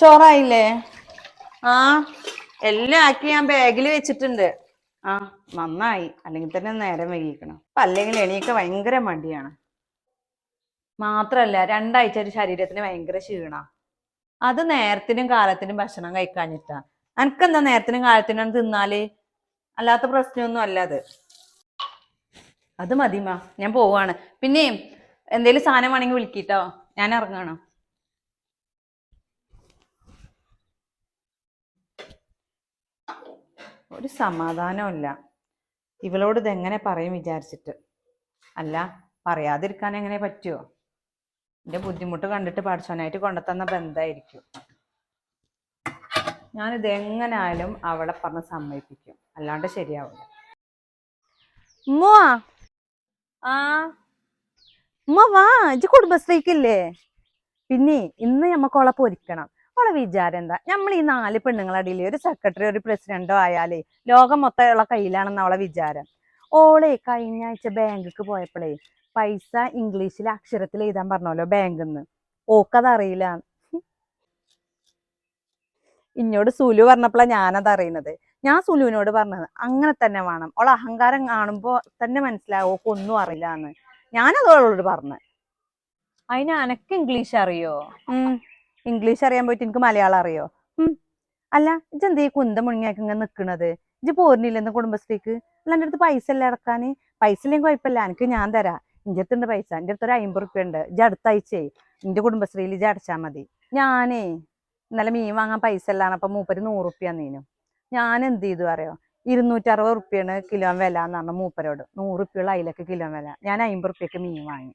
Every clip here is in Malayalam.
ചോറായില്ലേ? ആ എല്ലാം ആക്കി ഞാൻ ബാഗിൽ വെച്ചിട്ടുണ്ട്. ആ നന്നായി. അല്ലെങ്കിൽ തന്നെ നേരം വൈകിക്കണം. അപ്പൊ അല്ലെങ്കിൽ എണീക്ക ഭയങ്കര മടിയാണ്. മാത്രല്ല രണ്ടാഴ്ച ഒരു ശരീരത്തിന് ഭയങ്കര ക്ഷീണ. അത് നേരത്തിനും കാലത്തിനും ഭക്ഷണം കഴിക്കാഞ്ഞിട്ടാ. അനക്കെന്താ നേരത്തിനും കാലത്തിനും തിന്നാൽ? അല്ലാത്ത പ്രശ്നമൊന്നും അല്ല അത്. അത് മതിമാ ഞാൻ പോവാണ്. പിന്നെ എന്തേലും സാധനം വേണമെങ്കിൽ വിളിക്കിട്ടോ. ഞാൻ ഇറങ്ങണം? ഒരു സമാധാനമില്ല ഇവളോട് ഇതെങ്ങനെ പറയും വിചാരിച്ചിട്ട്. അല്ല പറയാതിരിക്കാൻ എങ്ങനെ പറ്റുമോ എന്റെ ബുദ്ധിമുട്ട് കണ്ടിട്ട് പഠിച്ചവനായിട്ട് കൊണ്ടുത്തന്ന ബന്ധമായിരിക്കും ഞാനിത് എങ്ങനായാലും അവളെ പറഞ്ഞ് സമ്മതിപ്പിക്കും. അല്ലാണ്ട് ശരിയാവില്ല. ആ. വാ ഇജ്ജ് കുടുംബശ്രീക്കില്ലേ? പിന്നെ ഇന്ന് ഓളെ പൊരിക്കണം. ഓളെ വിചാരം എന്താ? നമ്മൾ ഈ നാല് പെണ്ണുങ്ങളടിയിൽ ഒരു സെക്രട്ടറി ഒരു പ്രസിഡന്റോ ആയാലേ ലോകം മൊത്തം ഉള്ള കയ്യിലാണെന്ന് അവളെ വിചാരം. ഓളെ കഴിഞ്ഞ ആഴ്ച ബാങ്കിക്ക് പോയപ്പോഴേ പൈസ ഇംഗ്ലീഷിൽ അക്ഷരത്തിൽ എഴുതാൻ പറഞ്ഞല്ലോ ബാങ്കിൽ നിന്ന് ഓക്കതറിയില്ല. ഇന്നോട് സുലു പറഞ്ഞപ്പോഴാണ് ഞാനത് അറിയുന്നത്. ഞാൻ സുലുവിനോട് പറഞ്ഞത് അങ്ങനെ തന്നെ വേണം. ഓൾ അഹങ്കാരം കാണുമ്പോ തന്നെ മനസ്സിലാവും ഓക്ക് ഒന്നും അറിയില്ല എന്ന് ഞാനത് അവളോട് പറഞ്ഞു അതിന് അനക്ക് ഇംഗ്ലീഷ് അറിയോ. ഇംഗ്ലീഷ് അറിയാൻ പോയിട്ട് എനിക്ക് മലയാളം അറിയോ. അല്ല ഇജ്ജ് എന്തേ ഈ കുന്തം മുങ്ങിയാക്കി ഇങ്ങനെ നിക്കണത്? ഇജ്ജ് പോരുന്നില്ലെന്ന് കുടുംബശ്രീക്ക്? അല്ല എന്റെ അടുത്ത് പൈസ അല്ലേ അടക്കാന്? പൈസ ഇല്ലെങ്കിൽ കുഴപ്പമില്ല എനിക്ക് ഞാൻ തരാം. എന്റെ അടുത്തുണ്ട് പൈസ എന്റെ അടുത്ത് ഒരു അമ്പത് റുപ്യ ഉണ്ട് ഇജ് അടുത്തയച്ചേ എന്റെ കുടുംബശ്രീയിൽ ഇജ് അടച്ചാൽ മതി. ഞാനേ ഇന്നലെ മീൻ വാങ്ങാൻ പൈസ അല്ലാണ് അപ്പൊ മൂപ്പര് നൂറ് റുപ്യ നീനും ഞാൻ എന്ത് ചെയ്തു അറിയോ? ഇരുന്നൂറ്ററുപത് റുപ്യാണ് കിലോ വില എന്ന് പറഞ്ഞ മൂപ്പരോട്. നൂറ് റുപ്യുള്ള അതിലൊക്കെ കിലോ വില. ഞാൻ അമ്പത് റുപ്യക്ക് മീൻ വാങ്ങി.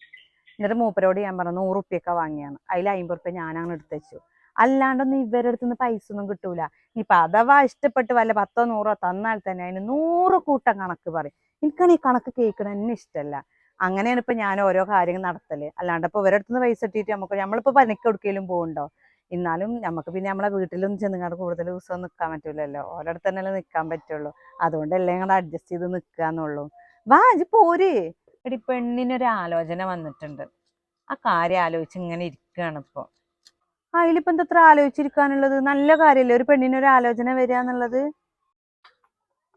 എന്നിട്ട് മൂപ്പരോട് ഞാൻ പറഞ്ഞു നൂറ് റുപ്യൊക്കെ വാങ്ങിയാണ്. അതിൽ അമ്പത് റുപ്യ ഞാനാണ് എടുത്ത് അല്ലാണ്ടൊന്നും ഇവരുടെ അടുത്ത് നിന്ന് പൈസ ഒന്നും കിട്ടൂല. ഇനിയിപ്പൊ അഥവാ ഇഷ്ടപ്പെട്ട് വല്ല പത്തോ നൂറോ തന്നാൽ തന്നെ അതിന് നൂറ് കൂട്ടം കണക്ക് പറയും. എനിക്കാണ് ഈ കണക്ക് കേൾക്കണ എന്നെ ഇഷ്ടമല്ല അങ്ങനെയാണ് ഇപ്പൊ ഞാൻ ഓരോ കാര്യങ്ങൾ നടത്തൽ. അല്ലാണ്ട് ഇപ്പൊ ഇവരുടെ അടുത്ത് നിന്ന് പൈസ ഇട്ടിട്ട് നമുക്ക് നമ്മളിപ്പോ പനിക്ക് കൊടുക്കലും പോകുന്നുണ്ടോ എന്നാലും നമുക്ക് പിന്നെ നമ്മളെ വീട്ടിലൊന്നും ചെന്നുങ്ങാണ്ട് കൂടുതൽ ദിവസം നിൽക്കാൻ പറ്റൂലല്ലോ. ഓരോടത്ത് തന്നെയല്ലേ നിൽക്കാൻ പറ്റുള്ളൂ. അതുകൊണ്ട് എല്ലാം അഡ്ജസ്റ്റ് ചെയ്ത് നിൽക്കുക എന്നുള്ളൂ വാ ഇജ്ജ് പോര്. എടി പെണ്ണിനൊരു ആലോചന വന്നിട്ടുണ്ട്. ആ കാര്യം ആലോചിച്ച് ഇങ്ങനെ ഇരിക്കുകയാണ് ഇപ്പൊ. അതിലിപ്പോ എന്തത്ര ആലോചിച്ചിരിക്കാനുള്ളത്? നല്ല കാര്യല്ലേ? ഒരു പെണ്ണിനൊരു ആലോചന വരിക എന്നുള്ളത്?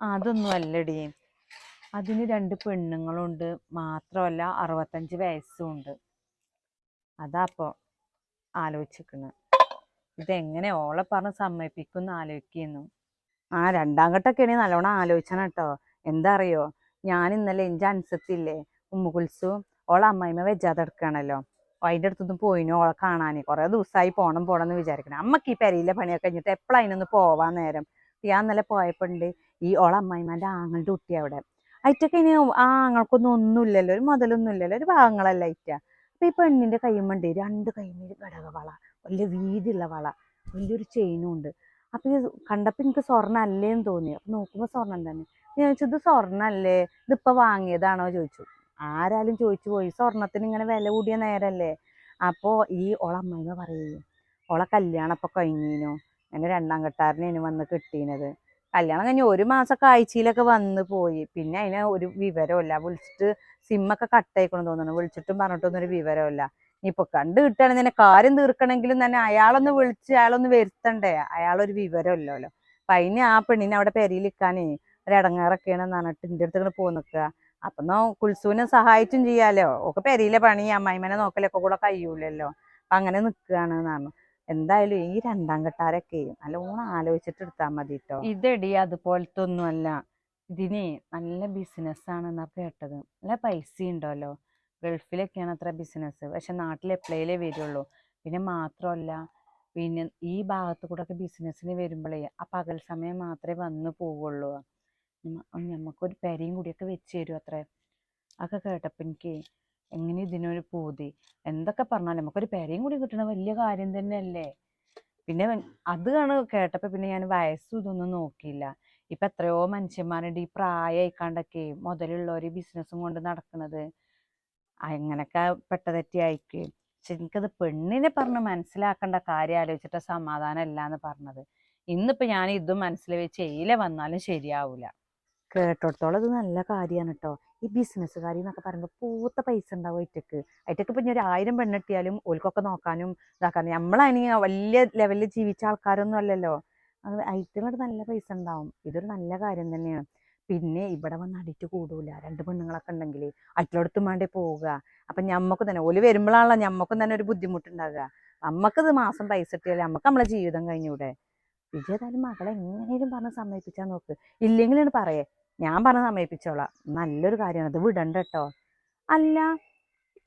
അതൊന്നും അല്ലടി. അതിന് രണ്ട് പെണ്ണുങ്ങളുണ്ട്. മാത്രമല്ല അറുപത്തഞ്ച് വയസ്സും ഉണ്ട് അതാപ്പോ ആലോചിക്കുന്നത് ഇതെങ്ങനെ ഓളെ പറഞ്ഞ് സമ്മതിപ്പിക്കുമെന്ന് ആലോചിക്കുന്നു. ആ രണ്ടാം ഘട്ടമൊക്കെയാണെങ്കിൽ നല്ലോണം ആലോചിച്ചാണ് കേട്ടോ. എന്താ അറിയോ? ഞാൻ ഇന്നലെ എന്റെ അനുസത്തില്ലേ ഉമ്മുകുൽസു ഓളെ അമ്മായിമ്മ വെജാതെ എടുക്കുകയാണല്ലോ അതിന്റെ അടുത്തൊന്നും പോയിനു ഓളെ കാണാൻ കുറേ ദിവസമായി പോകണം പോകണം എന്ന് വിചാരിക്കണം. അമ്മയ്ക്ക് ഈ പെരയിലെ പണിയൊക്കെ കഴിഞ്ഞിട്ട് എപ്പോഴും അതിനൊന്ന് പോവാൻ നേരം? ഞാൻ ഇന്നലെ പോയപ്പോണ്ട് ഈ ഓളെ അമ്മായിമാന്റെ ആങ്ങളുടെ കുട്ടി അവിടെ. അയറ്റൊക്കെ ഇനി ആ ആങ്ങൾക്കൊന്നും ഒന്നുമില്ലല്ലോ. ഒരു മുതലൊന്നും ഇല്ലല്ലോ ഒരു ഭാഗങ്ങളല്ല അയറ്റ. അപ്പം ഈ പെണ്ണിന്റെ കൈമണ്ട് രണ്ട് കൈമേൽ ഘടക വള. വലിയ വീതിയുള്ള വള. വലിയൊരു ചെയിനും ഉണ്ട്. അപ്പം ഇത് കണ്ടപ്പോൾ എനിക്ക് സ്വർണ അല്ലേന്ന് തോന്നി. അപ്പം നോക്കുമ്പോൾ സ്വർണം തന്നെ. ഞാൻ ചോദിച്ചു ഇത് സ്വർണല്ലേ? ഇതിപ്പോൾ വാങ്ങിയതാണോ? ചോദിച്ചു. ആരാലും ചോദിച്ചു പോയി. സ്വർണത്തിന് ഇങ്ങനെ വില കൂടിയ നേരല്ലേ? അപ്പോൾ ഈ ഓളമ്മ പറയും ഓളെ കല്യാണം ഇപ്പൊ കഴിഞ്ഞീനു? അങ്ങനെ രണ്ടാം കെട്ടാരനേനു വന്ന് കിട്ടീനത്. കല്യാണം കഴിഞ്ഞ് ഒരു മാസമൊക്കെ ആഴ്ചയിലൊക്കെ വന്ന് പോയി. പിന്നെ അതിന് ഒരു വിവരമില്ല വിളിച്ചിട്ട് സിമ്മൊക്കെ കട്ടായിക്കണം തോന്നുന്നു. വിളിച്ചിട്ടും പറഞ്ഞിട്ടൊന്നും ഒരു വിവരമില്ല ഇപ്പൊ കണ്ടു കിട്ടുകയാണെങ്കിൽ തന്നെ കാര്യം തീർക്കണമെങ്കിലും തന്നെ അയാളൊന്ന് വിളിച്ച് അയാളൊന്ന് വരുത്തണ്ടേ? അയാളൊരു വിവരമില്ലല്ലോ അപ്പൊ അതിന് ആ പെണ്ണിനെ അവിടെ പെരയിൽ നിൽക്കാനേ ഒരു ഇടങ്ങാറൊക്കെയാണെന്ന് പറഞ്ഞിട്ട് എന്റെ അടുത്ത് ഇങ്ങനെ പോ നിൽക്കുക അപ്പൊ എന്നാ കുൽസൂനെ സഹായിച്ചും ചെയ്യാലോ? ഒക്കെ പെരയിലെ പണി അമ്മായിമ്മനെ നോക്കലൊക്കെ കൂടെ കഴിയൂലല്ലോ? അപ്പൊ അങ്ങനെ നിൽക്കുകയാണ് പറഞ്ഞു. എന്തായാലും ഈ രണ്ടാം കെട്ടാരൊക്കെ നല്ലോണം ആലോചിച്ചിട്ട് എടുത്താൽ മതി കേട്ടോ ഇതെടി അതുപോലത്തെ ഒന്നുമല്ല ഇതിന് നല്ല ബിസിനസ് ആണെന്നാ കേട്ടത്. നല്ല പൈസ ഉണ്ടല്ലോ? ഗൾഫിലൊക്കെയാണ് അത്ര ബിസിനസ് പക്ഷെ നാട്ടിൽ എപ്പോഴേലേ വരുള്ളൂ. പിന്നെ മാത്രമല്ല പിന്നെ ഈ ഭാഗത്ത് കൂടെ ഒക്കെ ബിസിനസ്സിന് വരുമ്പോഴേ ആ പകൽ സമയം മാത്രമേ വന്നു പോവുള്ളൂ. നമുക്കൊരു പെരയും കൂടിയൊക്കെ വെച്ച് തരും അത്രേ? അതൊക്കെ കേട്ടപ്പോൾ എനിക്ക് എങ്ങനെ ഇതിനൊരു പൂതി? എന്തൊക്കെ പറഞ്ഞാലും നമുക്കൊരു പെരയും കൂടി കിട്ടണ വലിയ കാര്യം തന്നെയല്ലേ? പിന്നെ അത് ആണ് കേട്ടപ്പോൾ പിന്നെ ഞാൻ വയസ്സും ഇതൊന്നും നോക്കിയില്ല. ഇപ്പൊ എത്രയോ മനുഷ്യന്മാരുണ്ട് ഈ പ്രായമായിക്കാണ്ടൊക്കെ ഒരു ബിസിനസ്സും കൊണ്ട് നടക്കുന്നത് അങ്ങനൊക്കെ പെട്ടതെറ്റി ആയിക്ക്. പക്ഷെ എനിക്കത് പെണ്ണിനെ പറഞ്ഞ് മനസ്സിലാക്കേണ്ട കാര്യം ആലോചിച്ചിട്ട് സമാധാനം അല്ല എന്ന് പറഞ്ഞത്. ഇന്നിപ്പോ ഞാൻ ഇതും മനസ്സിൽ വെച്ച് എയിലെ വന്നാലും ശരിയാവൂല. കേട്ടോടത്തോളം ഇത് നല്ല കാര്യമാണ് കേട്ടോ ഈ ബിസിനസ്സുകാരി എന്നൊക്കെ പറയുമ്പോൾ പൂത്ത പൈസ ഉണ്ടാവും ഐറ്റക്ക് അയറ്റക്ക് ഇപ്പം ഒരു ആയിരം പെണ്ണെട്ടിയാലും ഓൽക്കൊക്കെ നോക്കാനും ഇതാക്കാനും. നമ്മളതിന് വലിയ ലെവലിൽ ജീവിച്ച ആൾക്കാരൊന്നും അല്ലല്ലോ. അത് ഐറ്റങ്ങളുടെ നല്ല പൈസ ഉണ്ടാവും ഇതൊരു നല്ല കാര്യം തന്നെയാണ്. പിന്നെ ഇവിടെ വന്ന് അടിറ്റ് കൂടൂല. രണ്ട് പെണ്ണുങ്ങളൊക്കെ ഉണ്ടെങ്കിൽ അറ്റിലോടത്തും വേണ്ടേ പോവുക. അപ്പം ഞമ്മക്ക് തന്നെ ഓൽ വരുമ്പോഴാണല്ലോ ഞമ്മക്കും തന്നെ ഒരു ബുദ്ധിമുട്ടുണ്ടാകുക ഇത് മാസം പൈസ കിട്ടിയാലേ നമുക്ക് നമ്മളെ ജീവിതം കഴിഞ്ഞൂടെ. വിജയതാലും മകളെ എങ്ങനെയും പറഞ്ഞ് സമ്മതിപ്പിച്ചാൽ നോക്ക്. ഇല്ലെങ്കിലാണ് പറയേ. ഞാൻ പറഞ്ഞ സമയപ്പിച്ചോളാം നല്ലൊരു കാര്യമാണ്. അത് വിടണ്ട കേട്ടോ അല്ല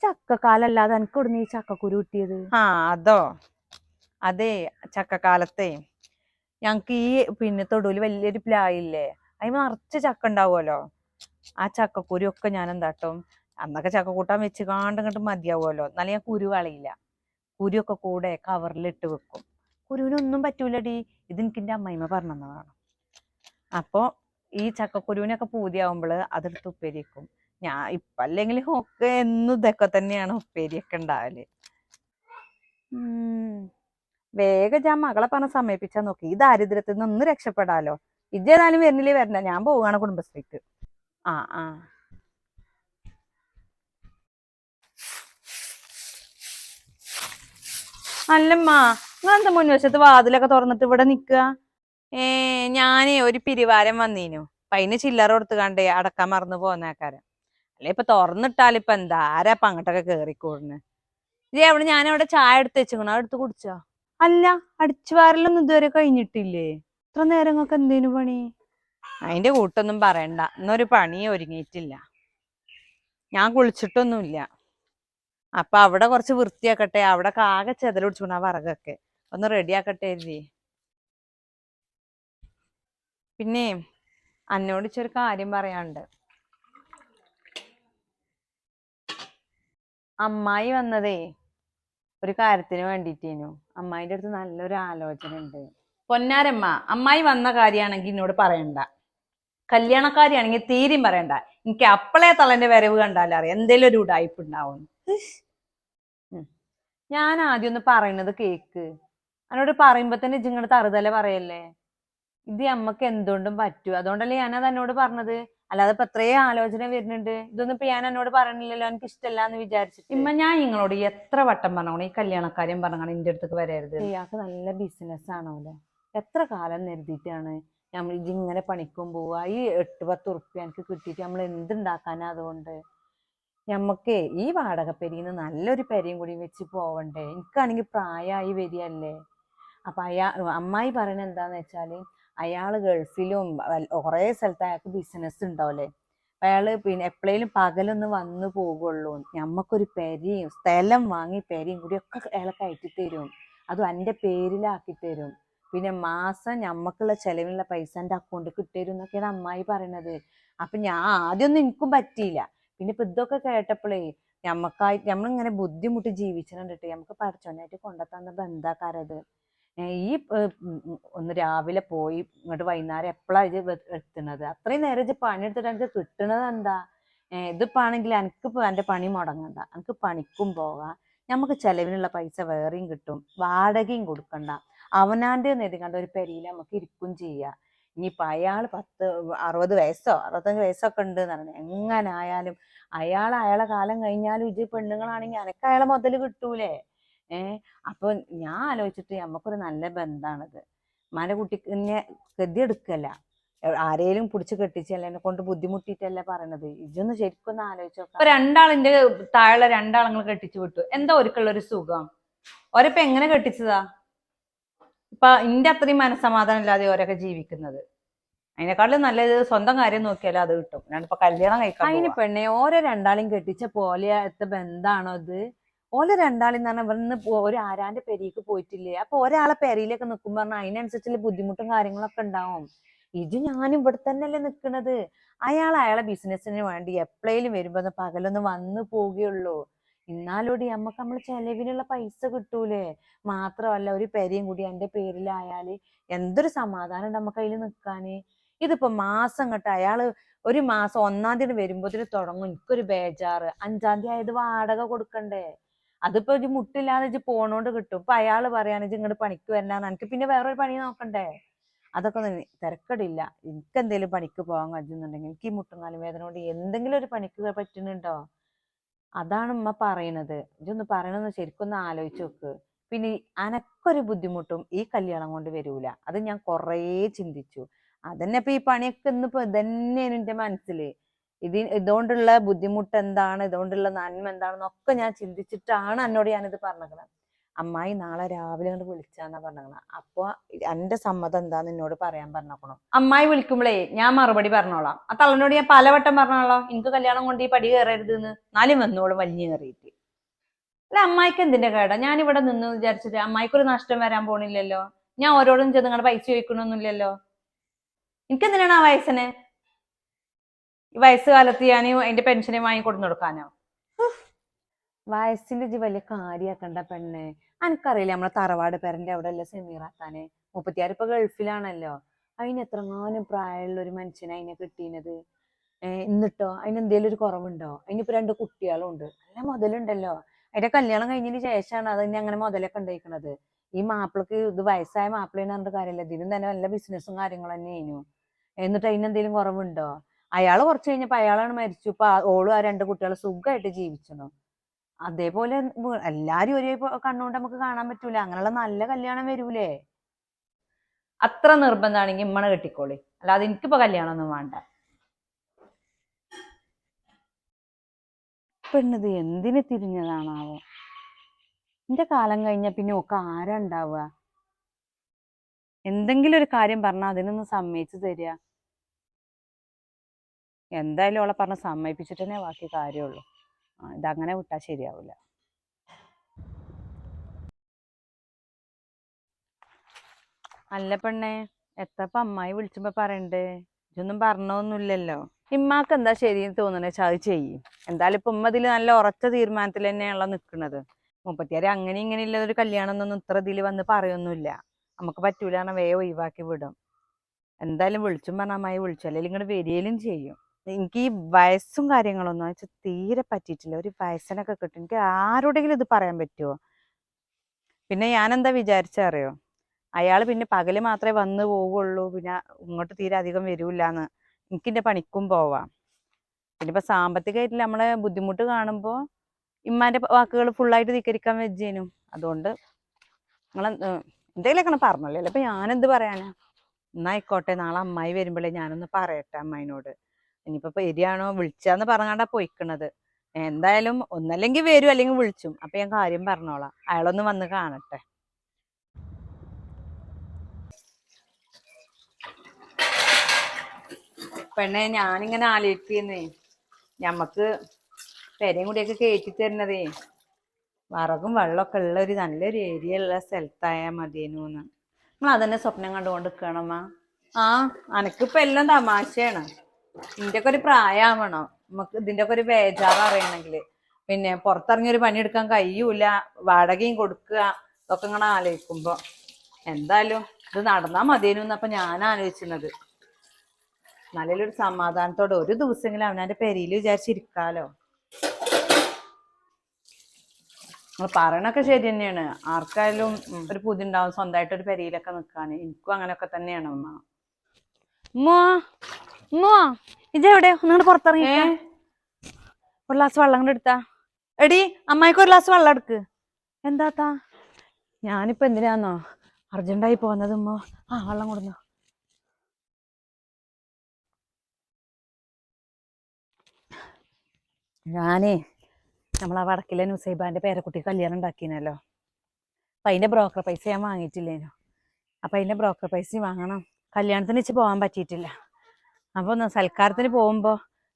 ചക്കക്കാലല്ലാതെ എനിക്ക് ഇവിടുന്ന് ഈ ചക്കക്കുരു കിട്ടിയത്? ആ അതോ? അതെ ചക്കക്കാലത്തെ. ഞങ്ങക്ക് ഈ പിന്നെ തൊടുവിൽ വലിയൊരു പ്ലായില്ലേ അതിന് നിറച്ച് ചക്ക ഉണ്ടാവുമല്ലോ? ആ ചക്കക്കുരു ഒക്കെ ഞാൻ എന്താട്ടും അന്നൊക്കെ ചക്ക കൂട്ടാൻ വെച്ച് കാണ്ട് ഇങ്ങോട്ട് മതിയാവുമല്ലോ. എന്നാലും ഞാൻ കുരു കളയില്ല. കുരുവൊക്കെ കൂടെ കവറിലിട്ട് വെക്കും. കുരുവിനൊന്നും പറ്റൂലടി. ഇത് എനിക്ക് എന്റെ അമ്മയിമ്മ പറഞ്ഞതാണ് അപ്പോൾ ഈ ചക്കക്കുരുവിനൊക്കെ പൂതിയാവുമ്പോൾ അതെടുത്ത് ഉപ്പേരി വെക്കും ഞാൻ ഇപ്പം അല്ലെങ്കിൽ ഒക്കെ എന്നും ഇതൊക്കെ തന്നെയാണ് ഉപ്പേരിയൊക്കെ ഉണ്ടാവൽ വേഗം ഞാൻ മകളെ പറഞ്ഞ സമയപ്പിച്ചാൽ നോക്കി. ഈ ദാരിദ്ര്യത്തിൽ നിന്ന് രക്ഷപ്പെടാലോ. ഇജേതായാലും വരുന്നില്ലേ വരണ്ട. ഞാൻ പോവുകയാണ് കുടുംബശ്രീക്ക്. ആ ആ. അല്ലമ്മ നിങ്ങൾ എന്താ മുൻവശത്ത് വാതിലൊക്കെ തുറന്നിട്ട് ഇവിടെ നിക്കുക ഏ ഞാനേ ഒരു പിരിവാരം വന്നീനു. അപ്പൊ അതിന് ചില്ലറ കൊടുത്ത് കണ്ടേ അടക്കാൻ മറന്നു പോന്നേക്കാരം. അല്ലെ ഇപ്പൊ തുറന്നിട്ടാലിപ്പൊ എന്താ? ആരാ ഇപ്പൊ അങ്ങോട്ടൊക്കെ കേറിക്കൂടുന്നു? ഇതേ അവിടെ ഞാൻ അവിടെ ചായ എടുത്ത് വെച്ചിക്കണോ. എടുത്ത് കുടിച്ചോ? അല്ല അടിച്ചു വാരലൊന്നും ഇതുവരെ കഴിഞ്ഞിട്ടില്ലേ? ഇത്ര നേരം നിങ്ങൾക്ക് എന്തേനു പണി? അതിന്റെ കൂട്ടൊന്നും പറയണ്ട. ഇന്നൊരു പണി ഒരുങ്ങിയിട്ടില്ല. ഞാൻ കുളിച്ചിട്ടൊന്നുമില്ല. അപ്പൊ അവിടെ കുറച്ച് വൃത്തിയാക്കട്ടെ. അവിടെ ആകെ ചെതൽ പിടിച്ചു ആ വറകൊക്കെ. ഒന്ന് റെഡിയാക്കട്ടെ എഴുതി പിന്നെ അന്നോട് ഇച്ചൊരു കാര്യം പറയാനുണ്ട്. അമ്മായി വന്നതേ ഒരു കാര്യത്തിന് വേണ്ടിയിട്ടേനു അമ്മായിന്റെ അടുത്ത് നല്ലൊരു ആലോചന ഉണ്ട് പൊന്നാരമ്മ അമ്മായി വന്ന കാര്യമാണെങ്കിൽ എന്നോട് പറയണ്ട. കല്യാണക്കാരിയാണെങ്കിൽ തീരെയും പറയണ്ട. എനിക്ക് അപ്പളേ തളന്റെ വരവ് കണ്ടാലും അറിയാം. എന്തേലും ഒരു ഉടായ്പ ഉണ്ടാവും ഞാൻ ആദ്യം ഒന്ന് പറയുന്നത് കേക്ക്. എന്നോട് പറയുമ്പോ തന്നെ ഇജിങ്ങോട് തറുതല പറയല്ലേ? ഇത് നമ്മക്ക് എന്തുകൊണ്ടും പറ്റൂ. അതുകൊണ്ടല്ലേ ഞാനത് എന്നോട് പറഞ്ഞത്. അല്ലാതെ ഇപ്പൊ എത്രയോ ആലോചന വരുന്നുണ്ട്. ഇതൊന്നും ഇപ്പൊ ഞാൻ എന്നോട് പറഞ്ഞില്ലല്ലോ. എനിക്ക് ഇഷ്ടമല്ല എന്ന് വിചാരിച്ചിട്ട്. ഇമ്മ ഞാൻ നിങ്ങളോട് എത്ര വട്ടം പറഞ്ഞോണം ഈ കല്യാണക്കാര്യം പറഞ്ഞാണ് എന്റെ അടുത്തേക്ക് വരരുത്. ഇയാൾക്ക് നല്ല ബിസിനസ് ആണോല്ലോ എത്ര കാലം നിരുത്തിയിട്ടാണ് നമ്മൾ ഇതിങ്ങനെ പണിക്കും പോവുക ഈ എട്ട് പത്ത് ഉറുപ്പ്യ എനിക്ക് കിട്ടിയിട്ട് നമ്മൾ എന്തുണ്ടാക്കാനാ അതുകൊണ്ട്? ഞമ്മക്കേ ഈ വാടക പെരിന്ന് നല്ലൊരു പെരയും കൂടി വെച്ച് പോവണ്ടേ? എനിക്കാണെങ്കിൽ പ്രായമായി വരികയല്ലേ? അപ്പൊ അയാ അമ്മായി പറയുന്നത് എന്താന്ന് വെച്ചാൽ അയാൾ ഗൾഫിലും കുറേ സ്ഥലത്ത് അയാൾക്ക് ബിസിനസ് ഉണ്ടാവല്ലേ അയാൾ പിന്നെ എപ്പോഴേലും പകലൊന്ന് വന്നു പോകുള്ളൂ ഞമ്മക്കൊരു പെരയും സ്ഥലം വാങ്ങി പെരയും കൂടി ഒക്കെ അയാളെ കയറ്റി തരും. അതും എന്റെ പേരിലാക്കി തരും. പിന്നെ മാസം ഞമ്മക്കുള്ള ചെലവിനുള്ള പൈസ എന്റെ അക്കൗണ്ടിൽ കിട്ടരും എന്നൊക്കെയാണ് അമ്മായി പറയണത്. അപ്പൊ ഞാൻ ആദ്യമൊന്നും എനിക്കും പറ്റിയില്ല. പിന്നെ ഇപ്പൊ ഇതൊക്കെ കേട്ടപ്പോഴേ ഞമ്മക്കായി നമ്മളിങ്ങനെ ബുദ്ധിമുട്ട് ജീവിച്ചിട്ടുണ്ട് നമുക്ക് പഠിച്ചോനായിട്ട് കൊണ്ടെത്താന്ന ബന്ധാക്കാരത്? ഈ ഒന്ന് രാവിലെ പോയി ഇങ്ങോട്ട് വൈകുന്നേരം എപ്പോഴാണ് ഇത് എത്തുന്നത്? അത്രയും നേരം ഇത് പണിയെടുത്തിട്ട് എനിക്ക് കിട്ടണത് എന്താ? ഏർ ഇതിപ്പോ ആണെങ്കിൽ എനിക്കിപ്പോ എന്റെ പണി മുടങ്ങണ്ട. എനിക്ക് പണിക്കും പോകാം. നമുക്ക് ചെലവിനുള്ള പൈസ വേറെയും കിട്ടും. വാടകയും കൊടുക്കണ്ട. അവനാന്റെ നേടിക്കണ്ട ഒരു പെരിയിൽ നമുക്ക് ഇരിക്കും ചെയ്യാം. ഇനിയിപ്പോൾ അയാൾ പത്ത് അറുപത് വയസ്സോ അറുപത്തഞ്ച് വയസ്സൊക്കെ ഉണ്ട് എന്ന് പറഞ്ഞു. എങ്ങനെ ആയാലും അയാൾ അയാളെ കാലം കഴിഞ്ഞാലും ഇത് പെണ്ണുങ്ങളാണെങ്കിൽ അനക്ക് അയാളെ മുതൽ കിട്ടൂലേ? ഏ അപ്പൊ ഞാൻ ആലോചിച്ചിട്ട് നമുക്കൊരു നല്ല ബന്ധാണിത്. മന കുട്ടിനെ ഗതി എടുക്കല്ല. ആരേലും പിടിച്ച് കെട്ടിച്ചല്ല എന്നെ കൊണ്ട് ബുദ്ധിമുട്ടിയിട്ടല്ല പറയണത്? ഇതൊന്ന് ശരിക്കും ഒന്ന് ആലോചിച്ചോ നോക്കാം. രണ്ടാളിന്റെ താഴെ രണ്ടാളങ്ങൾ കെട്ടിച്ചു വിട്ടു. എന്താ ഒരുക്കുള്ള ഒരു സുഖം? ഒരപ്പൊ എങ്ങനെ കെട്ടിച്ചതാ? ഇപ്പൊ ഇന്റെ അത്രയും മനസ്സമാധാനം ഇല്ലാതെ ഓരൊക്കെ ജീവിക്കുന്നത്. അതിനെക്കാളും നല്ലത് സ്വന്തം കാര്യം നോക്കിയാലോ അത് കിട്ടും. ഞാൻ ഇപ്പൊ കല്യാണം കഴിക്കാൻ അതിന് പെണ്ണെ ഓരോ രണ്ടാളെയും കെട്ടിച്ച പോലെത്തെ ബന്ധാണോ ഇത് ഓല രണ്ടാളെന്ന് പറഞ്ഞാൽ ഇവിടുന്ന് ഒരു ആരാന്റെ പെരിക്ക് പോയിട്ടില്ലേ? അപ്പൊ ഒരാളെ പെരയിലൊക്കെ നിൽക്കുമ്പോ പറഞ്ഞാൽ അതിനനുസരിച്ചുള്ള ബുദ്ധിമുട്ടും കാര്യങ്ങളൊക്കെ ഉണ്ടാവും. ഇത് ഞാൻ ഇവിടെ തന്നെയല്ലേ നിൽക്കുന്നത് അയാൾ അയാളെ ബിസിനസ്സിന് വേണ്ടി എപ്പോഴേലും വരുമ്പോ പകലൊന്നും വന്നു പോവുകയുള്ളൂ. എന്നാലൂടി നമുക്ക് നമ്മൾ ചെലവിനുള്ള പൈസ കിട്ടൂലേ? മാത്രമല്ല ഒരു പെരയും കൂടി എന്റെ പേരിലായാൽ എന്തൊരു സമാധാനം നമുക്ക് അതിൽ നിൽക്കാന് ഇതിപ്പോ മാസം കേട്ടോ അയാൾ ഒരു മാസം ഒന്നാം തീയതി വരുമ്പോഴത്തേന് തുടങ്ങും. എനിക്കൊരു ബേജാറ്. അഞ്ചാം തീയതി ആയത് വാടക കൊടുക്കണ്ടേ? അതിപ്പോ ഇജ്ജ് മുട്ടില്ലാതെ ഇജ്ജ് പോണോണ്ട് കിട്ടും. ഇപ്പൊ അയാൾ പറയാണ് ഇജ്ജ് ഇങ്ങോട്ട് പണിക്ക് വരണ്ടാന്ന് എനിക്ക് പിന്നെ വേറൊരു പണി നോക്കണ്ടേ? അതൊക്കെ തിരക്കടില്ല. എനിക്ക് എന്തെങ്കിലും പണിക്ക് പോകാൻ കഴിയുന്നുണ്ടെങ്കിൽ എനിക്ക് ഈ മുട്ടുംകാലും വേദന കൊണ്ട് എന്തെങ്കിലും ഒരു പണിക്ക് പറ്റുന്നുണ്ടോ? അതാണ് ഉമ്മ പറയണത്. ഇതൊന്ന് പറയണമെന്ന് ശരിക്കൊന്ന് ആലോചിച്ച് നോക്ക്. പിന്നെ അനക്കൊരു ബുദ്ധിമുട്ടും ഈ കല്യാണം കൊണ്ട് വരൂല. അത് ഞാൻ കുറേ ചിന്തിച്ചു. അതന്നെ ഇപ്പൊ ഈ പണിയൊക്കെ ഇന്നിപ്പോ ഇതന്നെയാണ് എന്റെ മനസ്സിൽ ഇത് ഇതുകൊണ്ടുള്ള ബുദ്ധിമുട്ട് എന്താണ് ഇതുകൊണ്ടുള്ള നന്മ എന്താണെന്നൊക്കെ ഞാൻ ചിന്തിച്ചിട്ടാണ് എന്നോട് ഞാനിത് പറഞ്ഞത് അമ്മായി നാളെ രാവിലെ കൊണ്ട് വിളിച്ചാന്നാ പറഞ്ഞത് അപ്പൊ എന്റെ സമ്മതം എന്താന്ന് എന്നോട് പറയാൻ പറഞ്ഞേക്കണം. അമ്മായി വിളിക്കുമ്പോഴേ ഞാൻ മറുപടി പറഞ്ഞോളാം. ആ തള്ളനോട് ഞാൻ പലവട്ടം പറഞ്ഞോളാം. എനിക്ക് കല്യാണം കൊണ്ട് ഈ പടി കയറരുത് എന്ന് നാലും വന്നോളൂ വലിഞ്ഞു കയറിയിട്ട് അല്ല അമ്മായിക്ക് എന്തിന്റെ കേടാ? ഞാൻ ഇവിടെ നിന്ന് വിചാരിച്ചിട്ട് അമ്മായിക്കൊരു നഷ്ടം വരാൻ പോണില്ലല്ലോ. ഞാൻ ഓരോടും ചെന്ന് നിങ്ങളുടെ പൈസ ചോദിക്കണമൊന്നുമില്ലല്ലോ എനിക്കെന്തിനാണ് ആ വയസ്സിന്? വയസ്സുകാലത്ത് ഞാൻ അതിന്റെ പെൻഷനെ വാങ്ങി കൊടുന്നു കൊടുക്കാനോ? വയസ്സിന്റെ വലിയ കാര്യാക്കണ്ട പെണ്ണെ. എനിക്കറിയില്ല നമ്മളെ തറവാട് പേരന്റെ അവിടെ അല്ലേ സെമീറാത്താനെ മുപ്പത്തിയാറ് ഇപ്പൊ ഗൾഫിലാണല്ലോ. അതിന് എത്രങ്ങാനും പ്രായമുള്ള ഒരു മനുഷ്യനെ അതിനെ കിട്ടിയത് എന്നിട്ടോ അതിന് എന്തെങ്കിലും ഒരു കുറവുണ്ടോ? അതിനിപ്പോ രണ്ട് കുട്ടികളും ഉണ്ട് നല്ല മുതലുണ്ടല്ലോ. അതിന്റെ കല്യാണം കഴിഞ്ഞതിന് ശേഷമാണ് അതിന് അങ്ങനെ മുതലൊക്കെ ഉണ്ടായിരിക്കണത് ഈ മാപ്പിളക്ക് ഇത് വയസ്സായ മാപ്പിളേന്ന് പറഞ്ഞിട്ട് കാര്യമില്ല. ഇതിനും തന്നെ നല്ല ബിസിനസ്സും കാര്യങ്ങളും തന്നെ ആയിരുന്നു എന്നിട്ട് അതിന് എന്തെങ്കിലും കുറവുണ്ടോ? അയാൾ കുറച്ച് കഴിഞ്ഞപ്പോ അയാളാണ് മരിച്ചു. ഇപ്പൊ ഓളും ആ രണ്ട് കുട്ടികൾ സുഖമായിട്ട് ജീവിച്ചണു. അതേപോലെ എല്ലാരും ഒരേ കണ്ണുകൊണ്ട് നമുക്ക് കാണാൻ പറ്റൂല. അങ്ങനെയുള്ള നല്ല കല്യാണം വരൂലേ? അത്ര നിർബന്ധമാണെങ്കിൽ ഇമ്മണ കെട്ടിക്കോളി. അല്ലാതെ എനിക്കിപ്പോ കല്യാണം ഒന്നും വേണ്ട പെണ്ണത് എന്തിന് തിരിഞ്ഞതാണാവോ? എന്റെ കാലം കഴിഞ്ഞ പിന്നെ ഒക്കെ ആരാ ഉണ്ടാവുക? എന്തെങ്കിലും ഒരു കാര്യം പറഞ്ഞാൽ അതിനൊന്ന് സമ്മതിച്ചു തരിക. എന്തായാലും അവളെ പറഞ്ഞ് സമ്മതിപ്പിച്ചിട്ട് തന്നെ ബാക്കി കാര്യമുള്ളൂ. ഇതങ്ങനെ വിട്ടാൽ ശരിയാവില്ല അല്ല പെണ്ണേ എത്തപ്പ അമ്മായി വിളിച്ചപ്പോ പറയണ്ടേ. ഇതൊന്നും പറഞ്ഞൊന്നുമില്ലല്ലോ. ഇമ്മാക്ക് എന്താ ശരിയെന്ന് തോന്നണേ അത് ചെയ്യും. എന്തായാലും ഇപ്പൊ ഉമ്മ നല്ല ഉറച്ച തീരുമാനത്തിൽ തന്നെയാണല്ലോ നിൽക്കുന്നത് മുപ്പത്തിയാറ് അങ്ങനെ ഇങ്ങനെ ഇല്ല ഒരു കല്യാണം ഒന്നും ഇത്ര ഇതിൽ വന്ന് പറയൊന്നുമില്ല. നമുക്ക് പറ്റൂലാണ് വേ ഒഴിവാക്കി വിടും. എന്തായാലും വിളിച്ചും പറഞ്ഞ അമ്മായി വിളിച്ചു. അല്ലെങ്കിൽ ഇങ്ങോട്ട് വരികയും ചെയ്യും. എനിക്ക് ഈ വയസ്സും കാര്യങ്ങളൊന്നും വെച്ചാൽ തീരെ പറ്റിയിട്ടില്ല. ഒരു വയസ്സിനൊക്കെ കിട്ടും. എനിക്ക് ആരോടെങ്കിലും ഇത് പറയാൻ പറ്റുമോ പിന്നെ ഞാൻ എന്താ വിചാരിച്ചറിയോ അയാൾ പിന്നെ പകൽ മാത്രമേ വന്ന് പോവുള്ളൂ. പിന്നെ ഇങ്ങോട്ട് തീരെ അധികം വരൂലെന്ന് എനിക്ക് എന്റെ പണിക്കും പോവാം. പിന്നെ ഇപ്പൊ സാമ്പത്തികമായിട്ട് നമ്മളെ ബുദ്ധിമുട്ട് കാണുമ്പോൾ ഇമ്മാന്റെ വാക്കുകൾ ഫുള്ളായിട്ട് ധിക്കരിക്കാൻ വെച്ചേനും അതുകൊണ്ട് നിങ്ങൾ എന്തെങ്കിലുമൊക്കെ അല്ലെ ഇപ്പൊ ഞാനെന്ത് പറയാനാ? എന്നായിക്കോട്ടെ നാളെ അമ്മായി വരുമ്പോഴേ ഞാനൊന്ന് പറയട്ടെ അമ്മായിനോട്. ഇനിയിപ്പോ പേരിയാണോ വിളിച്ചാന്ന് പറഞ്ഞാണ്ടാ പോയിക്കണത്. എന്തായാലും ഒന്നല്ലെങ്കിൽ വരും അല്ലെങ്കിൽ വിളിച്ചും. അപ്പൊ ഞാൻ കാര്യം പറഞ്ഞോളാം. അയാളൊന്ന് വന്ന് കാണട്ടെ. പെണ്ണെ ഞാനിങ്ങനെ ആലോചിക്കുന്നേ. ഞമ്മക്ക് പെരയും കൂടിയൊക്കെ കയറ്റി തരുന്നതേ. വറകും വെള്ളമൊക്കെ ഉള്ള ഒരു നല്ലൊരു ഏരിയ ഉള്ള സ്ഥലത്തായാൽ മതിയേനൂന്ന്. നമ്മൾ അതന്നെ സ്വപ്നം കണ്ടുകൊണ്ട് നിൽക്കണമ്മ ആ അനക്കിപ്പോ എല്ലാം തമാശയാണ്. ഇതിന്റെ ഒക്കെ ഒരു പ്രായമാവണം നമുക്ക് ഇതിന്റെ ഒക്കെ ഒരു ബേജാറ് അറിയണമെങ്കിൽ. പിന്നെ പുറത്തിറങ്ങി ഒരു പണിയെടുക്കാൻ കഴിയൂല. വാടകയും കൊടുക്കുക. ഇതൊക്കെ ഇങ്ങനെ ആലോചിക്കുമ്പോ എന്തായാലും ഇത് നടന്നാ മതിയേനു അപ്പൊ ഞാൻ ആലോചിക്കുന്നത് നല്ലൊരു സമാധാനത്തോടെ ഒരു ദിവസമെങ്കിലും അവനാന്റെ പെരിയിൽ വിചാരിച്ചിരിക്കാലോ. പറയണൊക്കെ ശരി തന്നെയാണ്. ആർക്കായാലും ഒരു പുതി ഉണ്ടാവും സ്വന്തമായിട്ട് ഒരു പെരിയിലൊക്കെ നിൽക്കാൻ എനിക്കും അങ്ങനെയൊക്കെ തന്നെയാണ് അമ്മ ഉമ്മോ ഉമ്മോ ഇതെവിടെ? ഒന്നുകൂടെ പുറത്തിറങ്ങി ഒരു ഗ്ലാസ് വെള്ളം കൂടെ എടുത്താ. എടി അമ്മായിക്ക് ഒരു ഗ്ലാസ് വെള്ളം എടുക്ക്. എന്താത്താ ഞാനിപ്പോ എന്തിനാന്നോ? അർജന്റായി പോകുന്നത് ഉമ്മ. ആ വെള്ളം കൊടുന്നു. ഞാനേ നമ്മളാ വടക്കിലെ നുസൈബാന്റെ പേരക്കുട്ടി കല്യാണം ഉണ്ടാക്കിനല്ലോ. അപ്പൊ അതിന്റെ ബ്രോക്കർ പൈസ ഞാൻ വാങ്ങിയിട്ടില്ലേനു? അപ്പൊ അതിന്റെ ബ്രോക്കർ പൈസ വാങ്ങണം. കല്യാണത്തിന് വെച്ച് പോകാൻ പറ്റിയിട്ടില്ല. അപ്പൊ ഒന്ന് സൽക്കാരത്തിന് പോകുമ്പോ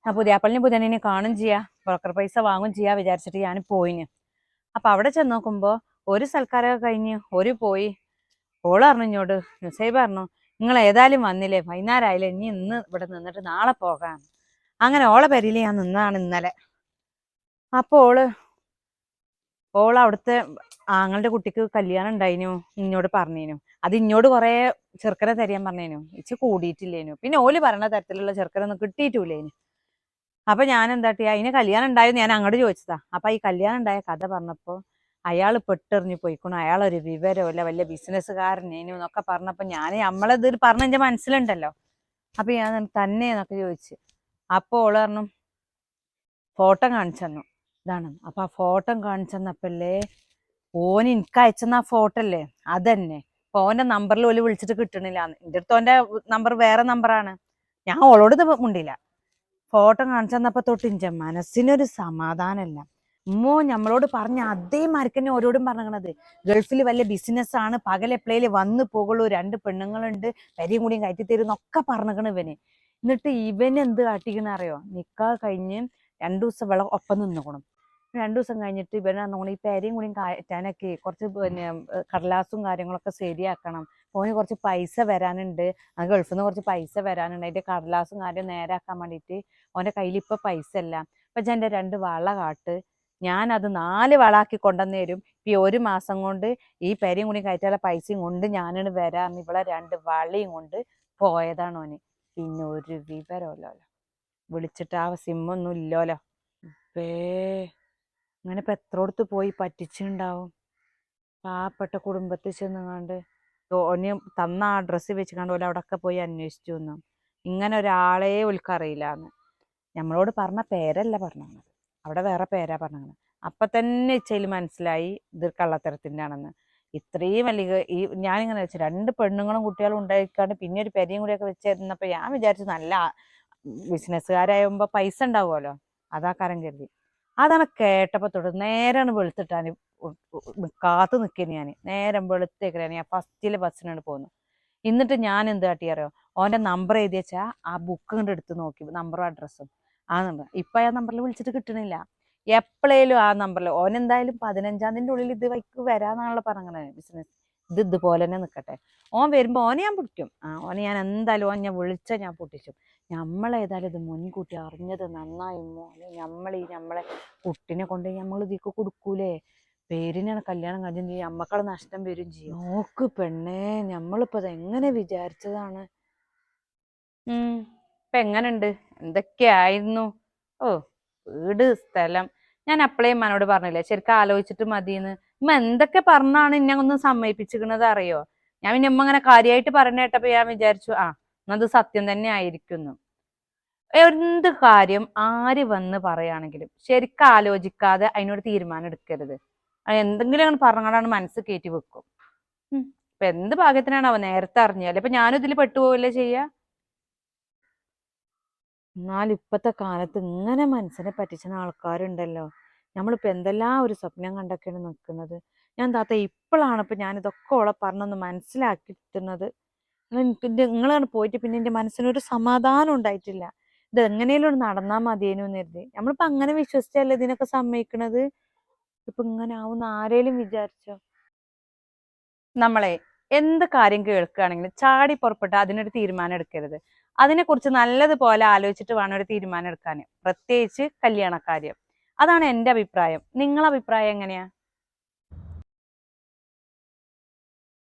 ഞാൻ പുതിയാപ്പള്ളിനെ പുതിയനെ കാണും ചെയ്യാ. ബ്രോക്കർ പൈസ വാങ്ങും ചെയ്യാ വിചാരിച്ചിട്ട് ഞാൻ പോയിന്. അപ്പൊ അവിടെ ചെന്ന് നോക്കുമ്പോ ഒരു സൽക്കാരമൊക്കെ കഴിഞ്ഞ് ഒരു പോയി. ഓൾ പറഞ്ഞു ഇങ്ങോട്ട് നുസൈബ് പറഞ്ഞു നിങ്ങൾ ഏതായാലും വന്നില്ലേ? വൈകുന്നേരമായില്ലേ ഇനി ഇന്ന് ഇവിടെ നിന്നിട്ട് നാളെ പോകാം. അങ്ങനെ ഓളെ പെരിയിൽ ഞാൻ നിന്നതാണ് ഇന്നലെ. അപ്പൊ ഓൾ ഓൾ അവിടുത്തെ ആങ്ങളുടെ കുട്ടിക്ക് കല്യാണം ഉണ്ടായിനു ഇങ്ങോട്ട് പറഞ്ഞേനു. അത് ഇഞ്ഞോട് കുറേ ചെറുക്കനെ തരിയാൻ പറഞ്ഞേനു. ഇച്ച് കൂടിയിട്ടില്ലേനു. പിന്നെ ഓൽ പറഞ്ഞ തരത്തിലുള്ള ചെറുക്കനൊന്നും കിട്ടിയിട്ടില്ലേനു അപ്പൊ ഞാൻ എന്താട്ടി അതിന് കല്യാണം ഉണ്ടായെന്ന് ഞാൻ അങ്ങോട്ട് ചോദിച്ചതാ. അപ്പൊ ഈ കല്യാണം ഉണ്ടായ കഥ പറഞ്ഞപ്പോ അയാൾ പെട്ടെറിഞ്ഞു പോയിക്കണു. അയാളൊരു വിവരമില്ല വലിയ ബിസിനസ്സുകാരനേനു എന്നൊക്കെ പറഞ്ഞപ്പോ ഞാൻ നമ്മളത് പറഞ്ഞ എന്റെ മനസ്സിലുണ്ടല്ലോ. അപ്പൊ ഞാൻ തന്നെ എന്നൊക്കെ ചോദിച്ചു. അപ്പൊ ഓൾ പറഞ്ഞു ഫോട്ടോ കാണിച്ചു തന്നു. ഇതാണ്. അപ്പൊ ആ ഫോട്ടോ കാണിച്ചു തന്നപ്പല്ലേ ഓൻ എനിക്ക് അയച്ചെന്ന ആ ഫോട്ടോ അല്ലേ അതന്നെ. അപ്പൊ ഓന്റെ നമ്പറിൽ ഓൽ വിളിച്ചിട്ട് കിട്ടണില്ല. എന്റെ അടുത്ത് ഓന്റെ നമ്പർ വേറെ നമ്പറാണ്. ഞാൻ ഓളോട് മുണ്ടില്ല. ഫോട്ടോ കാണിച്ചു തന്നപ്പോ തൊട്ട് ഇഞ്ച മനസ്സിനൊരു സമാധാനമല്ല ഉമ്മോ നമ്മളോട് പറഞ്ഞ അതേ മരക്കന്നെ ഓരോടും പറഞ്ഞത് ഗൾഫിൽ വലിയ ബിസിനസ് ആണ്. പകൽ എപ്പോഴേലും വന്ന് പോകുള്ളൂ രണ്ട് പെണ്ണുങ്ങളുണ്ട്. വരെയും കൂടിയും കയറ്റി തരും എന്നൊക്കെ പറഞ്ഞിക്കണ് ഇവന്. എന്നിട്ട് ഇവൻ എന്ത് കാട്ടിക്കണ അറിയോ? നിക്കാ കഴിഞ്ഞ് രണ്ടു ദിവസം വെള്ളം ഒപ്പം നിന്നുക്കണം. രണ്ടു ദിവസം കഴിഞ്ഞിട്ട് പറഞ്ഞോണം ഈ പേരയും കൂടിയും കയറ്റാനൊക്കെ കുറച്ച് പിന്നെ കടലാസും കാര്യങ്ങളൊക്കെ ശരിയാക്കണം. ഓന് കുറച്ച് പൈസ വരാനുണ്ട്. ആ ഗൾഫിൽ നിന്ന് കുറച്ച് പൈസ വരാനുണ്ട്. അതിന്റെ കടലാസും കാര്യം നേരാക്കാൻ വേണ്ടിയിട്ട് ഓന്റെ കയ്യിൽ ഇപ്പൊ പൈസ ഇല്ല അപ്പൊ എന്റെ രണ്ട് വള കാട്ട്. ഞാൻ അത് നാല് വളാക്കി കൊണ്ടുവന്ന് തരും ഈ ഒരു മാസം കൊണ്ട് ഈ പേരയും കൂടി കയറ്റാനുള്ള പൈസയും കൊണ്ട് ഞാനാണ് വരാന്ന് ഇവളെ രണ്ട് വളയും കൊണ്ട് പോയതാണ് ഓന്. പിന്നെ ഒരു വിവരമല്ലോ വിളിച്ചിട്ട് ആ സിമ്മൊന്നും ഇല്ലോലോ. വേ അങ്ങനെ ഇപ്പൊ എത്രോടത്ത് പോയി പറ്റിച്ചുണ്ടാവും. പാവപ്പെട്ട കുടുംബത്തിൽ ചെന്നുകൊണ്ട് ഓന് തന്ന ആ ഡ്രസ്സ് വെച്ച് കണ്ട് ഓല അവിടെയൊക്കെ പോയി അന്വേഷിച്ചു വന്നു ഇങ്ങനെ ഒരാളെ ഉൾക്കറിയില്ലാന്ന് നമ്മളോട് പറഞ്ഞ പേരല്ല പറഞ്ഞത്. അവിടെ വേറെ പേരാ പറഞ്ഞത്. അപ്പം തന്നെ ഇച്ചയിൽ മനസ്സിലായി ഇത് കള്ളത്തരത്തിന്റെ ആണെന്ന് ഇത്രയും വലിയ ഈ ഞാനിങ്ങനെ വെച്ചു രണ്ട് പെണ്ണുങ്ങളും കുട്ടികളും ഉണ്ടായിക്കാണ്ട് പിന്നെ ഒരു പെരയും കൂടിയൊക്കെ വെച്ചിരുന്നപ്പോൾ ഞാൻ വിചാരിച്ചു നല്ല ബിസിനസ്സുകാരായുമ്പോൾ പൈസ ഉണ്ടാവുമല്ലോ. അതാ കാരം കരുതി. അതാണ് കേട്ടപ്പോ തൊട്ട് നേരാണ് വെളുത്തിട്ടാണ് കാത്തു നിൽക്കുന്നു ഞാൻ നേരം വെളുത്തേക്കാണ് ഞാൻ ഫസ്റ്റിലെ ബസ്സിനാണ് പോകുന്നത് എന്നിട്ട് ഞാൻ എന്ത് കാട്ടിയറിയോ ഓന്റെ നമ്പർ എഴുതി വെച്ചാ ആ ബുക്ക് കണ്ട് എടുത്ത് നോക്കി നമ്പറും അഡ്രസ്സും ആ നമ്പർ ഇപ്പൊ ആ നമ്പറിൽ വിളിച്ചിട്ട് കിട്ടണില്ല. എപ്പോഴേലും ആ നമ്പറിൽ ഓൻ എന്തായാലും പതിനഞ്ചാം തീയതി ഉള്ളിൽ ഇത് വൈക്ക് വരാന്നാണല്ലോ പറഞ്ഞത് ബിസിനസ് ഇത് ഇതുപോലെ തന്നെ നിൽക്കട്ടെ ഓൻ വരുമ്പോ ഓനെ ഞാൻ പിടിക്കും. ആ ഓനെ ഞാൻ എന്തായാലും ഓൻ ഞാൻ വിളിച്ച ഞാൻ പൊട്ടിച്ചു. നമ്മളേതായാലും ഇത് മുൻകൂട്ടി അറിഞ്ഞത് നന്നായി മോനെ. നമ്മൾ ഈ നമ്മളെ കുട്ടിനെ കൊണ്ട് നമ്മൾ ഇതിക്ക് കൊടുക്കൂലേ? പേരിനാണ് കല്യാണം കഴിയും ചെയ്യും അമ്മക്കളെ നഷ്ടം വരും ചെയ്യും. നോക്ക് പെണ്ണേ നമ്മളിപ്പോ അത് എങ്ങനെ വിചാരിച്ചതാണ്? ഇപ്പൊ എങ്ങനുണ്ട്? എന്തൊക്കെയായിരുന്നു? ഓ വീട് സ്ഥലം. ഞാൻ അപ്പളേ മനോട് പറഞ്ഞില്ലേ ശരിക്കും ആലോചിച്ചിട്ട് മതിന്ന് ഇമ്മ എന്തൊക്കെ പറഞ്ഞാണ് എന്നെ ഒന്ന് സമ്മതിപ്പിച്ചിരിക്കുന്നത് അറിയോ? ഞാൻ പിന്നെ ഇമ്മ അങ്ങനെ കാര്യമായിട്ട് പറഞ്ഞ ഞാൻ വിചാരിച്ചു ആ എന്നത് സത്യം തന്നെ ആയിരിക്കുന്നു. എന്ത് കാര്യം ആര് വന്ന് പറയുകയാണെങ്കിലും ശരിക്കും ആലോചിക്കാതെ അതിനോട് തീരുമാനം എടുക്കരുത്. എന്തെങ്കിലും അങ്ങനെ പറഞ്ഞാണ് മനസ്സ് കയറ്റി വെക്കും. ഇപ്പൊ എന്ത് ഭാഗ്യത്തിനാണ് അവ നേരത്തെ അറിഞ്ഞാൽ ഇപ്പൊ ഞാനും ഇതിൽ പെട്ടുപോകല്ലേ ചെയ്യാ? എന്നാൽ ഇപ്പത്തെ കാലത്ത് ഇങ്ങനെ മനസ്സിനെ പറ്റിച്ചുന്ന ആൾക്കാരുണ്ടല്ലോ. നമ്മളിപ്പോ എന്തെല്ലാം ഒരു സ്വപ്നം കണ്ടൊക്കെയാണ് നിൽക്കുന്നത്. ഞാൻ താത്ത ഇപ്പോഴാണ് ഇപ്പൊ ഞാൻ ഇതൊക്കെ ഓളെ പറഞ്ഞൊന്ന് മനസ്സിലാക്കി കിട്ടുന്നത് നിങ്ങളാണ് പോയിട്ട് പിന്നെ എന്റെ മനസ്സിനൊരു സമാധാനം ഉണ്ടായിട്ടില്ല. ഇത് എങ്ങനെയല്ലോ നടന്നാ മതിയേനു എന്ന് കരുതി. നമ്മളിപ്പോ അങ്ങനെ വിശ്വസിച്ചല്ലേ ഇതിനൊക്കെ സമ്മതിക്കണത്? ഇപ്പൊ ഇങ്ങനെ ആവുന്ന ആരേലും വിചാരിച്ചോ? നമ്മളെ എന്ത് കാര്യം കേൾക്കുകയാണെങ്കിലും ചാടി പുറപ്പെട്ട് അതിനൊരു തീരുമാനം എടുക്കരുത്. അതിനെക്കുറിച്ച് നല്ലതുപോലെ ആലോചിച്ചിട്ട് വേണം ഒരു തീരുമാനം എടുക്കാൻ പ്രത്യേകിച്ച് കല്യാണക്കാര്യം അതാണ് എന്റെ അഭിപ്രായം. നിങ്ങളെ അഭിപ്രായം എങ്ങനെയാ?